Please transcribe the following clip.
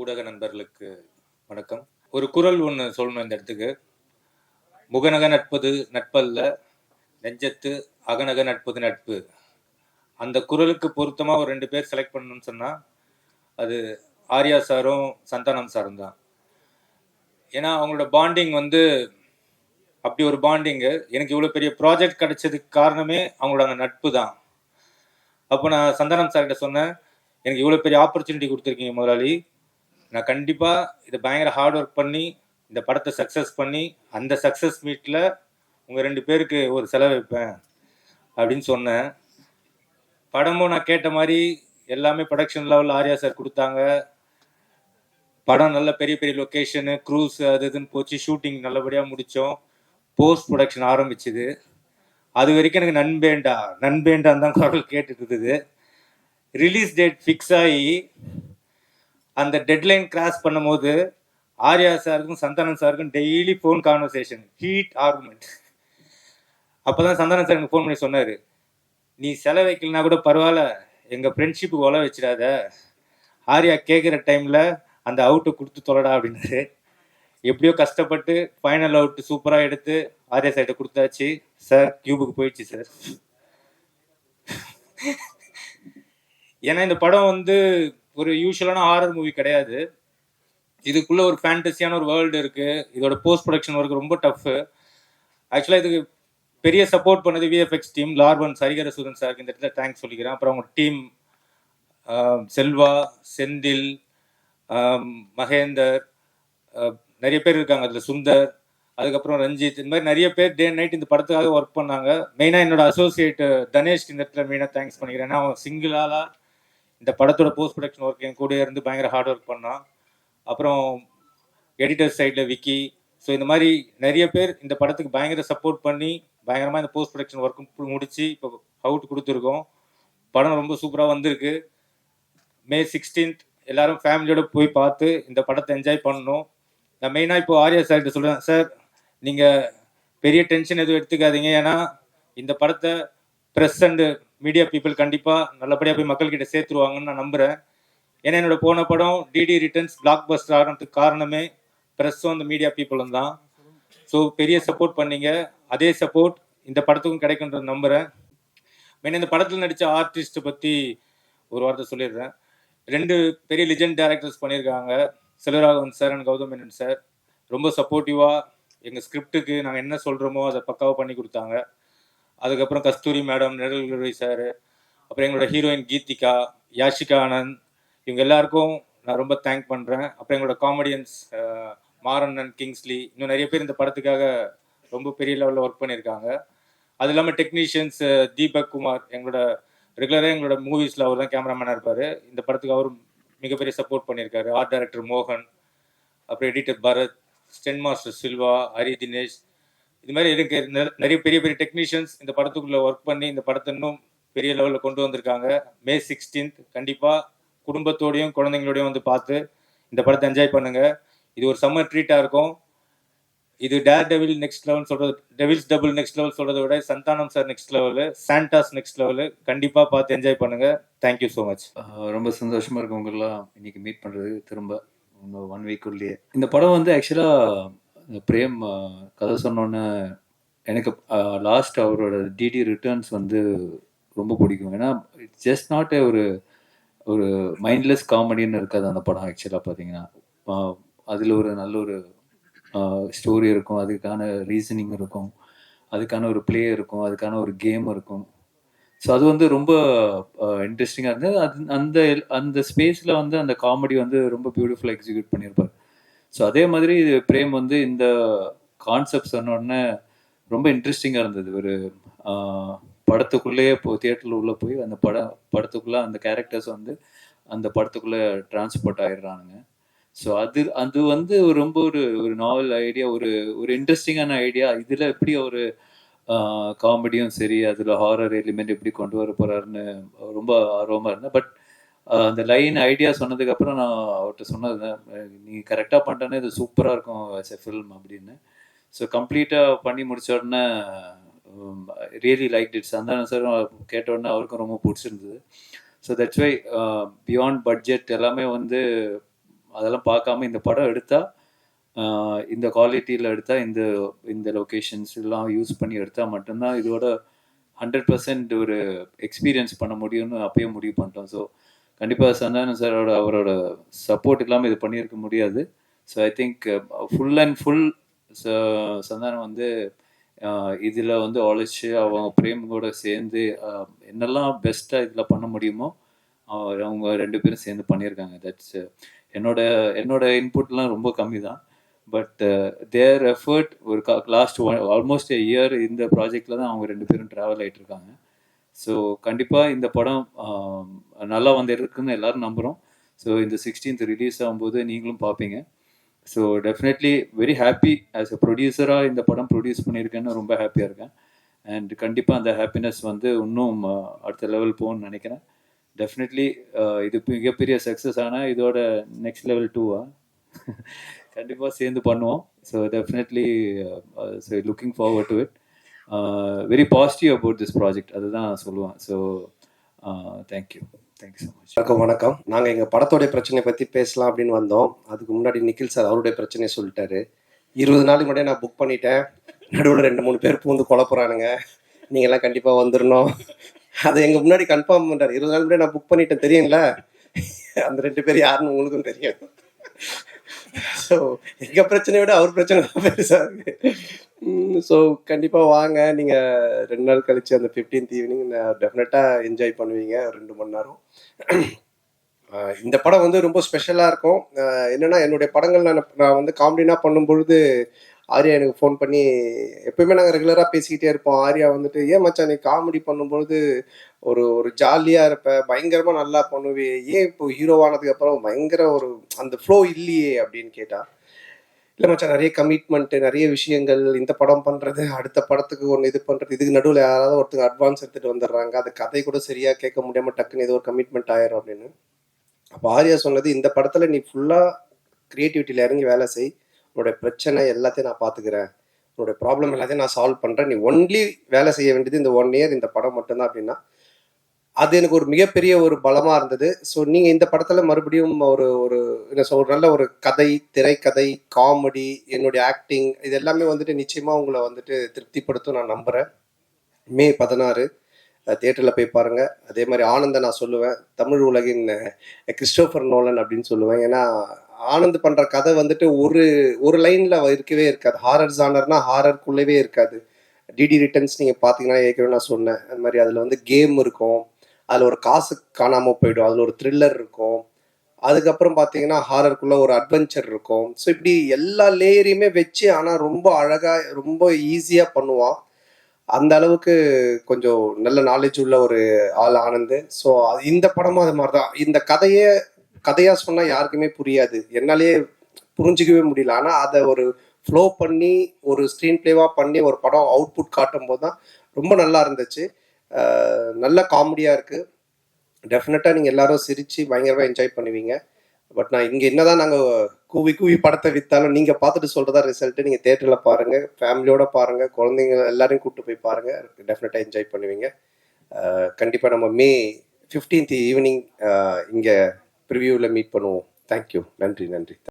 ஊடக நண்பர்களுக்கு வணக்கம். ஒரு குரல் ஒன்று சொல்லணும் இந்த இடத்துக்கு. முகநக நட்பது நட்பல்ல நெஞ்சத்து அகநக நட்பது நட்பு. அந்த குரலுக்கு பொருத்தமாக ஒரு ரெண்டு பேர் செலக்ட் பண்ணணும்னு சொன்னால் அது ஆர்யா சாரும் சந்தானம் சாரும் தான். ஏன்னா அவங்களோட பாண்டிங் வந்து அப்படி ஒரு பாண்டிங்கு எனக்கு இவ்வளோ பெரிய ப்ராஜெக்ட் கிடைச்சதுக்கு காரணமே அவங்களோட அந்த நட்பு தான். அப்போ நான் சந்தானம் சார்கிட்ட சொன்னேன் எனக்கு இவ்வளோ பெரிய ஆப்பர்ச்சுனிட்டி கொடுத்துருக்கீங்க முதலாளி. நான் கண்டிப்பாக இதை பயங்கர ஹார்ட் ஒர்க் பண்ணி இந்த படத்தை சக்ஸஸ் பண்ணி அந்த சக்ஸஸ் மீட்டில் உங்கள் ரெண்டு பேருக்கு ஒரு செலவு வைப்பேன் அப்படின்னு சொன்னேன். படமும் நான் கேட்ட மாதிரி எல்லாமே ப்ரொடக்ஷன் லெவலில் ஆர்யா சார் கொடுத்தாங்க. படம் நல்ல பெரிய பெரிய லொக்கேஷனு க்ரூஸ் அது இதுன்னு போச்சு. ஷூட்டிங் நல்லபடியாக முடித்தோம் போஸ்ட் ப்ரொடக்ஷன் ஆரம்பிச்சுது. அது வரைக்கும் எனக்கு நண்பேண்டா நண்பேண்டான் தான் குரல் கேட்டுட்டு இருந்தது. ரிலீஸ் டேட் ஃபிக்ஸ் ஆகி அந்த டெட்லைன் கிராஸ் பண்ணும்போது ஆர்யா சாருக்கும் சந்தானம் சாருக்கும் daily phone conversation heat argument அப்போ தான் சந்தானம் சார் எனக்கு ஃபோன் பண்ணி சொன்னார். நீ செலவு வைக்கலனா கூட பரவாயில்ல எங்கள் ஃப்ரெண்ட்ஷிப்புக்கு உல வச்சிடாத. ஆர்யா கேட்குற டைமில் அந்த அவுட்டை கொடுத்து தொலடா அப்படின்னாரு. எப்படியோ கஷ்டப்பட்டு ஃபைனல் அவுட்டு சூப்பராக எடுத்து ஆர்யா சைட்டை கொடுத்தாச்சு. சார் கியூபுக்கு போயிடுச்சு சார். ஏன்னா இந்த படம் வந்து ஒரு யூஸ்வலான ஹாரர் மூவி கிடையாது. இதுக்குள்ள ஒரு ஃபேண்டசியான ஒரு வேர்ல்டு இருக்கு. இதோட போஸ்ட் ப்ரொடக்ஷன் ஒர்க் ரொம்ப டஃப் ஆக்சுவலாக இதுக்கு பெரிய சப்போர்ட் பண்ணது விஎஃப்எக்ஸ் டீம் லார்வன் சரிகர சூரன் சாருக்கு இந்த இடத்துல தேங்க்ஸ் சொல்லிக்கிறேன். அப்புறம் அவங்க டீம் செல்வா செந்தில் மகேந்தர் நிறைய பேர் இருக்காங்க. அதில் சுந்தர் அதுக்கப்புறம் ரஞ்சித் இந்த மாதிரி நிறைய பேர் டே நைட் இந்த படத்துக்காக ஒர்க் பண்ணாங்க. மெயினாக என்னோட அசோசியேட் தனேஷ் இந்த இடத்துல மெயினாக தேங்க்ஸ் பண்ணிக்கிறேன். ஏன்னா அவன் சிங்கிளாலாம் இந்த படத்தோட போஸ்ட் ப்ரொடக்ஷன் ஒர்க் என் கூட இருந்து பயங்கர ஹார்ட் ஒர்க் பண்ணான் அப்புறம் எடிட்டர் சைடில் விக்கி. ஸோ இந்த மாதிரி நிறைய பேர் இந்த படத்துக்கு பயங்கர சப்போர்ட் பண்ணி பயங்கரமாக இந்த போஸ்ட் ப்ரொடக்ஷன் ஒர்க்கும் முடிச்சு இப்போ அவுட் கொடுத்துருக்கோம். படம் ரொம்ப சூப்பராக வந்திருக்கு. மே சிக்ஸ்டீன்த் எல்லாரும் ஃபேமிலியோட போய் பார்த்து இந்த படத்தை என்ஜாய் பண்ணணும். நான் மெயினாக இப்போ ஆர்யா சார்கிட்ட சொல்கிறேன் சார் நீங்கள் பெரிய டென்ஷன் எதுவும் எடுத்துக்காதீங்க. ஏன்னா இந்த படத்தை ப்ரெஸ் அண்டு மீடியா பீப்புள் கண்டிப்பாக நல்லபடியாக போய் மக்கள்கிட்ட சேர்த்துருவாங்கன்னு நான் நம்புகிறேன் ஏன்னா என்னோட போன படம் டிடி ரிட்டர்ன்ஸ் பிளாக் பஸ்டர் ஆகிறதுக்கு காரணமே ப்ரெஸ்ஸும் அந்த மீடியா பீப்புளும் தான். ஸோ பெரிய சப்போர்ட் பண்ணீங்க. அதே சப்போர்ட் இந்த படத்துக்கும் கிடைக்குன்றது நம்புகிறேன் மெயின் இந்த படத்தில் நடித்த ஆர்டிஸ்ட்டை பற்றி ஒரு வார்த்தை சொல்லிடுறேன். ரெண்டு பெரிய லிஜெண்ட் டேரக்டர்ஸ் பண்ணியிருக்காங்க. Selvaraghavan sir and Gautham Menon sir ரொம்ப சப்போர்ட்டிவாக எங்கள் ஸ்கிரிப்டுக்கு நாங்கள் என்ன சொல்கிறோமோ அதை பக்காவாக பண்ணி கொடுத்தாங்க. அதுக்கப்புறம் கஸ்தூரி மேடம் நிழல்குருவி சார் அப்புறம் எங்களோட ஹீரோயின் கீதிகா யாஷிகா ஆனந்த் இவங்க எல்லாருக்கும் நான் ரொம்ப தேங்க் பண்ணுறேன் அப்புறம் எங்களோட காமெடியன்ஸ் மாரண்ணன் கிங்ஸ்லி இன்னும் நிறைய பேர் இந்த படத்துக்காக ரொம்ப பெரிய லெவலில் ஒர்க் பண்ணியிருக்காங்க. அது இல்லாமல் டெக்னீஷியன்ஸ் தீபக் குமார் எங்களோட ரெகுலராக எங்களோட மூவிஸில் அவர் தான் கேமராமேனாக இருப்பார். இந்த படத்துக்கு அவரும் மிகப்பெரிய சப்போர்ட் பண்ணியிருக்காரு. ஆர்ட் டைரக்டர் மோகன் அப்புறம் editor Bharath stunt master Silva Hari Dinesh இது மாதிரி எனக்கு நிறைய பெரிய பெரிய டெக்னீஷியன்ஸ் இந்த படத்துக்குள்ளே ஒர்க் பண்ணி இந்த படத்தை இன்னும் பெரிய லெவலில் கொண்டு வந்திருக்காங்க. மே சிக்ஸ்டீன்த் கண்டிப்பாக குடும்பத்தோடையும் குழந்தைங்களோடையும் வந்து பார்த்து இந்த படத்தை என்ஜாய் பண்ணுங்க. இது ஒரு சம்மர் ட்ரீட்டாக இருக்கும். இது டேர் டெவில் நெக்ஸ்ட் லெவல் சொல்றது டெவில்ஸ் டபுள் நெக்ஸ்ட் லெவல் சொல்றதை விட சந்தானம் சார் நெக்ஸ்ட் லெவலு சாண்டாஸ் நெக்ஸ்ட் லெவலு கண்டிப்பாக பார்த்து என்ஜாய் பண்ணுங்க. தேங்க்யூ ஸோ மச் ரொம்ப சந்தோஷமா இருக்கு உங்களெல்லாம் இன்னைக்கு மீட் பண்றது திரும்ப. இன்னும் ஒன் வீக்குள்ளேயே இந்த படம் வந்து ஆக்சுவலா பிரேம் கதை சொன்னோன்னே எனக்கு லாஸ்ட் அவரோட டிடி ரிட்டர்ன்ஸ் வந்து ரொம்ப பிடிக்கும். ஏன்னா இட்ஸ் ஜஸ்ட் நாட் ஒரு ஒரு மைண்ட்லெஸ் காமெடின்னு இருக்காது அந்த படம் ஆக்சுவலாக பார்த்தீங்கன்னா. அதில் ஒரு நல்ல ஒரு ஸ்டோரி இருக்கும். அதுக்கான ரீசனிங் இருக்கும். அதுக்கான ஒரு ப்ளே இருக்கும். அதுக்கான ஒரு கேம் இருக்கும். ஸோ அது வந்து ரொம்ப இன்ட்ரெஸ்டிங்காக இருந்தது. அது அந்த அந்த ஸ்பேஸில் வந்து அந்த காமெடி வந்து ரொம்ப பியூட்டிஃபுல்லாக எக்ஸிக்யூட் பண்ணியிருப்பார். ஸோ அதே மாதிரி இது பிரேம் வந்து இந்த கான்செப்ட் சொன்னோடனே ரொம்ப இன்ட்ரெஸ்டிங்காக இருந்தது. ஒரு படத்துக்குள்ளேயே இப்போ தியேட்டரில் உள்ளே போய் அந்த படம் படத்துக்குள்ளே அந்த கேரக்டர்ஸ் வந்து அந்த படத்துக்குள்ளே டிரான்ஸ்போர்ட் ஆயிடுறானுங்க. ஸோ அது அது வந்து ரொம்ப ஒரு ஒரு நாவல் ஐடியா ஒரு ஒரு இன்ட்ரெஸ்டிங்கான ஐடியா இதில் எப்படி ஒரு காமெடியும் சரி அதில் ஹாரர் எலிமெண்ட் எப்படி கொண்டு வர போகிறாருன்னு ரொம்ப ஆர்வமாக இருந்தேன். பட் அந்த லைன் ஐடியா சொன்னதுக்கப்புறம் நான் அவர்கிட்ட சொன்னது நீ கரெக்டாக பண்ணிட்டேன்னா இது சூப்பராக இருக்கும் ஆஸ் எ ஃபில்ம் அப்படின்னு. ஸோ கம்ப்ளீட்டாக பண்ணி முடிச்ச உடனே ரியலி லைக் இட் அந்த சார் கேட்ட உடனே அவருக்கும் ரொம்ப பிடிச்சிருந்தது. So that's why beyond budget எல்லாமே வந்து அதெல்லாம் பார்க்காம இந்த படம் எடுத்தால் இந்த குவாலிட்டியில் எடுத்தால் இந்த இந்த லொக்கேஷன்ஸ் எல்லாம் யூஸ் பண்ணி எடுத்தால் மட்டும்தான் இதோட ஹண்ட்ரட் பர்சன்ட் ஒரு எக்ஸ்பீரியன்ஸ் பண்ண முடியும்னு அப்பயே முடிவு பண்ணிட்டோம். ஸோ கண்டிப்பாக சந்தானம் சாரோட அவரோட சப்போர்ட் இல்லாமல் இது பண்ணியிருக்க முடியாது. So I think full and full Santhanam வந்து uh, இதில் வந்து உழைச்சி அவங்க பிரேம் கூட சேர்ந்து uh, என்னெல்லாம் பெஸ்ட்டாக இதில் பண்ண முடியுமோ அவங்க ரெண்டு பேரும் சேர்ந்து பண்ணியிருக்காங்க. தட்ஸ் uh, என்னோட என்னோட இன்புட்லாம் ரொம்ப கம்மி தான் பட் தேர் எஃபர்ட் ஒரு லாஸ்ட் ஒன் ஆல்மோஸ்ட் இயர் இந்த ப்ராஜெக்டில் தான் அவங்க ரெண்டு பேரும் ட்ராவல் ஆகிட்டு இருக்காங்க ஸோ கண்டிப்பாக இந்த படம் நல்லா வந்துருக்குன்னு எல்லோரும் எல்லாரும் நம்புகிறோம் ஸோ இந்த சிக்ஸ்டீன்த் ரிலீஸ் ஆகும்போது நீங்களும் பார்ப்பீங்க so definitely very happy as a ப்ரொடியூசராக இந்த படம் ப்ரொடியூஸ் பண்ணியிருக்கேன்னு ரொம்ப ஹாப்பியாக இருக்கேன். அண்ட் கண்டிப்பாக அந்த ஹாப்பினஸ் வந்து இன்னும் அடுத்த லெவல் போகணும்னு நினைக்கிறேன். டெஃபினெட்லி இது மிகப்பெரிய சக்ஸஸ் ஆனால் இதோட நெக்ஸ்ட் லெவல் டூவா கண்டிப்பாக சேர்ந்து பண்ணுவோம். So definitely so looking forward to it very positive about this project அதுதான் சொல்லுவேன். So thank you thank you so much வணக்கம் வணக்கம். நாங்கள் எங்கள் படத்தோடைய பிரச்சனையை பற்றி பேசலாம் அப்படின்னு வந்தோம். அதுக்கு முன்னாடி நிக்கில் சார் அவருடைய பிரச்சனையை சொல்லிட்டாரு. இருபது நாளைக்கு முன்னாடியே நான் புக் பண்ணிட்டேன். நடுவில் ரெண்டு மூணு பேர் பூந்து குழப்புறானுங்க நீங்கள்லாம் கண்டிப்பாக வந்துடணும் அதை எங்கள் முன்னாடி கன்ஃபார்ம் பண்ணுறாரு இருபது நாள் முன்னாடி நான் புக் பண்ணிட்டேன். தெரியுங்களா அந்த ரெண்டு பேர் யாருன்னு உங்களுக்கும் தெரியும். ஸோ எங்கள் பிரச்சனையை விட அவர் பிரச்சனை தான் பெருசாக இருக்கு. ஸோ கண்டிப்பாக வாங்க. நீங்கள் ரெண்டு நாள் கழிச்சு அந்த ஃபிஃப்டீன்த் ஈவினிங் டெஃபினட்டாக என்ஜாய் பண்ணுவீங்க. ரெண்டு மணி நேரம். இந்த படம் வந்து ரொம்ப ஸ்பெஷலாக இருக்கும். என்னென்னா என்னன்னா என்னுடைய படங்கள் நான் நான் வந்து காமெடினா பண்ணும்பொழுது ஆர்யா எனக்கு ஃபோன் பண்ணி எப்பயுமே நாங்கள் ரெகுலராக பேசிக்கிட்டே இருப்போம். ஆர்யா வந்துட்டு ஏன் மச்சான் நீ காமெடி பண்ணும்பொழுது ஒரு ஒரு ஜாலியாக இருப்ப பயங்கரமாக நல்லா பண்ணுவே ஏன் இப்போ ஹீரோவானதுக்கு அப்புறம் பயங்கர ஒரு அந்த ஃப்ளோ இல்லையே? அப்படின்னு கேட்டா இல்லை மச்சான் நிறைய கமிட்மெண்ட்டு நிறைய விஷயங்கள் இந்த படம் பண்ணுறது அடுத்த படத்துக்கு ஒன்று இது பண்ணுறது இதுக்கு நடுவில் யாராவது ஒருத்தங்க அட்வான்ஸ் எடுத்துகிட்டு வந்துடுறாங்க. அது கதை கூட சரியாக கேட்க முடியாமல் டக்குன்னு ஏதோ ஒரு கமிட்மெண்ட் ஆயிரும் அப்படின்னு. அப்போ ஆர்யா சொன்னது இந்த படத்தில் நீ ஃபுல்லாக க்ரியேட்டிவிட்டியில் இறங்கி வேலை செய். உன்னோட பிரச்சனை எல்லாத்தையும் நான் பார்த்துக்கிறேன். உன்னோட ப்ராப்ளம் எல்லாத்தையும் நான் சால்வ் பண்ணுறேன் நீ ஒன்லி வேலை செய்ய வேண்டியது இந்த ஒன் இயர் இந்த படம் மட்டும்தான் அப்படின்னா அது எனக்கு ஒரு மிகப்பெரிய ஒரு பலமாக இருந்தது. ஸோ நீங்கள் இந்த படத்தில் மறுபடியும் ஒரு ஒரு என்ன சொல் ஒரு நல்ல ஒரு கதை திரைக்கதை காமெடி என்னுடைய ஆக்டிங் இது எல்லாமே வந்துட்டு நிச்சயமாக உங்களை வந்துட்டு திருப்திப்படுத்தும் நான் நம்புகிறேன் மே பதினாறு தியேட்டரில் போய் பாருங்கள் அதே மாதிரி ஆனந்த நான் சொல்லுவேன். தமிழ் உலகின் கிறிஸ்டோஃபர் கிறிஸ்டோபர் நோலன் அப்படின்னு சொல்லுவேன். ஏன்னா ஆனந்த் பண்ற கதை வந்துட்டு ஒரு ஒரு லைன்ல இருக்கவே இருக்காது. ஹாரர் ஜானர்னா ஹாரர்க்குள்ளவே இருக்காது. டிடி ரிட்டர்ன்ஸ் நீங்க பாத்தீங்கன்னா ஏற்கனவே நான் சொன்னேன். அது மாதிரி அதுல வந்து கேம் இருக்கும். அதுல ஒரு காசு காணாம போயிடும். அதுல ஒரு த்ரில்லர் இருக்கும். அதுக்கப்புறம் பார்த்தீங்கன்னா ஹாரருக்குள்ள ஒரு அட்வென்ச்சர் இருக்கும். ஸோ இப்படி எல்லா லேயரையுமே வச்சு ஆனால் ரொம்ப அழகா ரொம்ப ஈஸியாக பண்ணுவான் அந்த அளவுக்கு கொஞ்சம் நல்ல நாலேஜ் உள்ள ஒரு ஆள் ஆனந்த். ஸோ இந்த படமும் அது மாதிரி தான் இந்த கதையே கதையா சொன்னா யாருக்குமே புரியாது. என்னாலேயே புரிஞ்சிக்கவே முடியல. ஆனால் அதை ஒரு ஃப்ளோ பண்ணி ஒரு ஸ்க்ரீன் பிளேவா பண்ணி ஒரு படம் அவுட்புட் காட்டும் போது தான் ரொம்ப நல்லா இருந்துச்சு. நல்ல காமெடியாக இருக்கு. டெஃபினட்டாக நீங்கள் எல்லாரும் சிரித்து பயங்கரமாக என்ஜாய் பண்ணுவீங்க. பட் நான் இங்கே என்னதான் நாங்கள் கூவி கூவி படத்தை விற்றாலும் நீங்கள் பார்த்துட்டு சொல்கிறதா ரிசல்ட்டு நீங்கள் தேட்டரில் பாருங்கள் ஃபேமிலியோட பாருங்கள் குழந்தைங்க எல்லாரையும் கூப்பிட்டு போய் பாருங்கள் டெஃபினட்டாக என்ஜாய் பண்ணுவீங்க. கண்டிப்பாக நம்ம மே ஃபிஃப்டீன்த் ஈவினிங் இங்கே ப்ரிவியூவில் மீட் பண்ணுவோம். தேங்க்யூ நன்றி நன்றி.